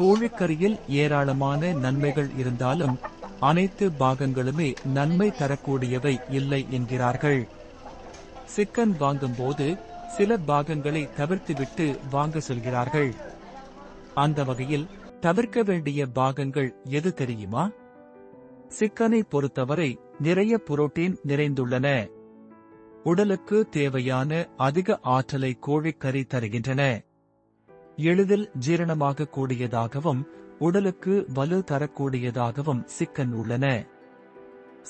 கோழிக்கறியில் ஏராளமான நன்மைகள் இருந்தாலும் அனைத்து பாகங்களுமே நன்மை தரக்கூடியவை இல்லை என்கிறார்கள். சிக்கன் வாங்கும்போது சில பாகங்களை தவிர்த்துவிட்டு வாங்க சொல்கிறார்கள். அந்த வகையில் தவிர்க்க வேண்டிய பாகங்கள் எது தெரியுமா? சிக்கனை பொறுத்தவரை நிறைய புரோட்டீன் நிறைந்துள்ளன. உடலுக்கு தேவையான அதிக ஆற்றலை கோழிக்கறி தருகின்றன. எளிதில் ஜீரணமாக கூடியதாகவும் உடலுக்கு வலு தரக்கூடியதாகவும் சிக்கன் உள்ளன.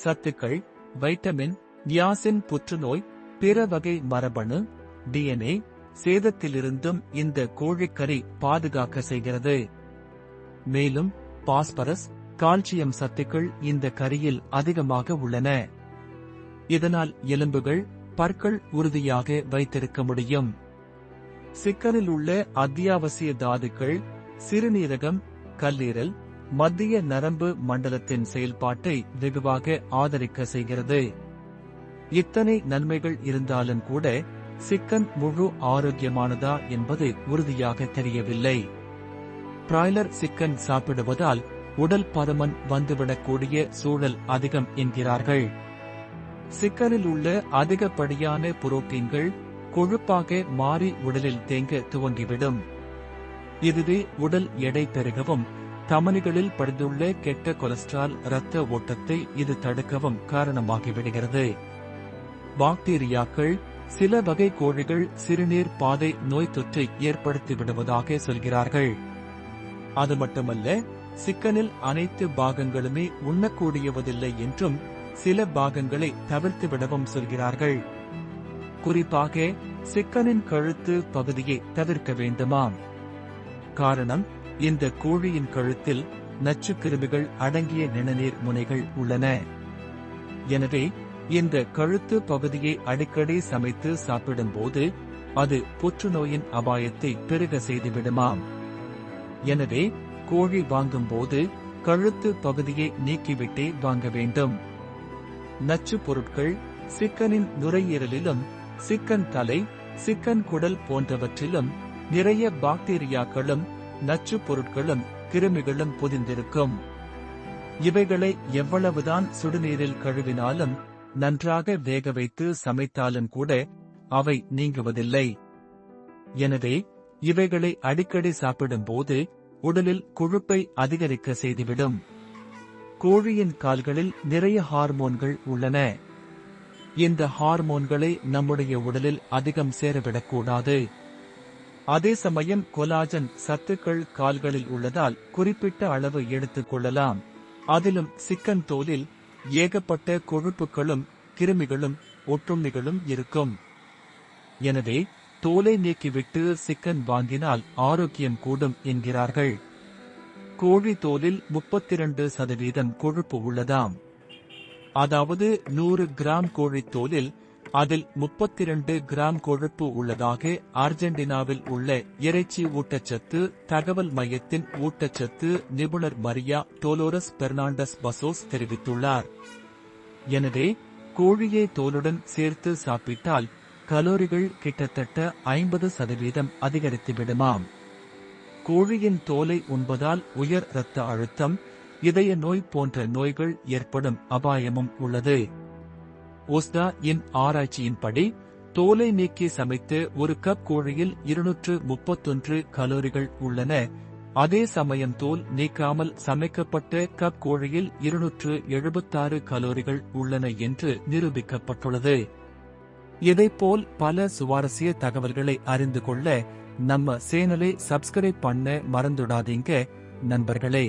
சத்துக்கள் வைட்டமின் நியாசின் புற்றுநோய் பிற வகை மரபணு டிஎன்ஏ சேதத்திலிருந்தும் இந்த கோழிக்கறி பாதுகாக்க செய்கிறது. மேலும் பாஸ்பரஸ் கால்சியம் சத்துக்கள் இந்த கறியில் அதிகமாக உள்ளன. இதனால் எலும்புகள் பற்கள் உறுதியாக வைத்திருக்க முடியும். சிக்கனில் உள்ள அத்தியாவசிய தாதுக்கள் சிறுநீரகம் கல்லீரல் மத்திய நரம்பு மண்டலத்தின் செயல்பாட்டை வெகுவாக ஆதரிக்க செய்கிறது. இத்தனை நன்மைகள் இருந்தாலும் கூட சிக்கன் முழு ஆரோக்கியமானதா என்பது உறுதியாக தெரியவில்லை. பிராய்லர் சிக்கன் சாப்பிடுவதால் உடல் பருமன் வந்துவிடக்கூடிய சூழல் அதிகம் என்கிறார்கள். சிக்கனில் உள்ள அதிகப்படியான புரோட்டீன்கள் கொழுப்பாக மாறி உடலில் தேங்க துவங்கிவிடும். இதுவே உடல் எடை பெருகவும் தமனிகளில் படிந்துள்ள கெட்ட கொலஸ்ட்ரால் இரத்த ஓட்டத்தை இது தடுக்கவும் காரணமாகிவிடுகிறது. பாக்டீரியாக்கள் சில வகை கோழிகள் சிறுநீர் பாதை நோய் தொற்றை ஏற்படுத்தி விடுவதாக சொல்கிறார்கள். அது மட்டுமல்ல சிக்கனில் அனைத்து பாகங்களுமே உண்ணக்கூடியவதில்லை என்றும் சில பாகங்களை தவிர்த்து விடவும் சொல்கிறார்கள். குறிப்பாக சிக்கனின் கழுத்து பகுதியை தவிர்க்க வேண்டுமாம். காரணம் இந்த கோழியின் கழுத்தில் நச்சுக்கிருமிகள் அடங்கிய நிணநீர் முனைகள் உள்ளன. எனவே இந்த கழுத்து பகுதியை அடிக்கடி சமைத்து சாப்பிடும்போது அது புற்றுநோயின் அபாயத்தை பெருக செய்துவிடுமாம். எனவே கோழி வாங்கும்போது கழுத்து பகுதியை நீக்கிவிட்டே வாங்க வேண்டும். நச்சு பொருட்கள் சிக்கனின் நுரையீரலிலும் சிக்கன் தலை சிக்கன் குடல் போன்றவற்றிலும் நிறைய பாக்டீரியாக்களும் நச்சுப் பொருட்களும் கிருமிகளும் புதிந்திருக்கும். இவைகளை எவ்வளவுதான் சுடுநீரில் கழுவினாலும் நன்றாக வேக வைத்து சமைத்தாலும் கூட அவை நீங்குவதில்லை. எனவே இவைகளை அடிக்கடி சாப்பிடும்போது உடலில் கொழுப்பை அதிகரிக்க செய்துவிடும். கோழியின் கால்களில் நிறைய ஹார்மோன்கள் உள்ளன. இந்த ஹார்மோன்களை நம்முடைய உடலில் அதிகம் சேரவிடக்கூடாது. அதே சமயம் கொலாஜன் சத்துக்கள் கால்களில் உள்ளதால் குறிப்பிட்ட அளவு எடுத்துக் கொள்ளலாம். அதிலும் சிக்கன் தோலில் ஏகப்பட்ட கொழுப்புகளும் கிருமிகளும் ஒட்டுண்ணிகளும் இருக்கும். எனவே தோலை நீக்கிவிட்டு சிக்கன் வாங்கினால் ஆரோக்கியம் கூடும் என்கிறார்கள். கோழி தோலில் முப்பத்திரண்டு சதவீதம் கொழுப்பு உள்ளதாம். அதாவது நூறு கிராம் கோழித்தோலில் அதில் முப்பத்திரண்டு கிராம் கொழுப்பு உள்ளதாக அர்ஜென்டினாவில் உள்ள இறைச்சி ஊட்டச்சத்து தகவல் மையத்தின் ஊட்டச்சத்து நிபுணர் மரியா டோலோரஸ் பெர்னாண்டஸ் பசோஸ் தெரிவித்துள்ளார். எனவே கோழியை தோலுடன் சேர்த்து சாப்பிட்டால் கலோரிகள் கிட்டத்தட்ட ஐம்பது சதவீதம் அதிகரித்துவிடுமாம். கோழியின் தோலை உண்பதால் உயர் இரத்த அழுத்தம் இதய நோய் போன்ற நோய்கள் ஏற்படும் அபாயமும் உள்ளது. ஓஸ்டா இன் ஆராய்ச்சியின்படி தோலை நீக்கி சமைத்து ஒரு கப் கோழியில் இருநூற்று முப்பத்தொன்று கலோரிகள் உள்ளன. அதே சமயம் தோல் நீக்காமல் சமைக்கப்பட்ட கப் கோழியில் இருநூற்று எழுபத்தாறு கலோரிகள் உள்ளன என்று நிரூபிக்கப்பட்டுள்ளது. இதைப்போல் பல சுவாரஸ்ய தகவல்களை அறிந்து கொள்ள நம்ம சேனலை சப்ஸ்கிரைப் பண்ண மறந்துடாதீங்க நண்பர்களே.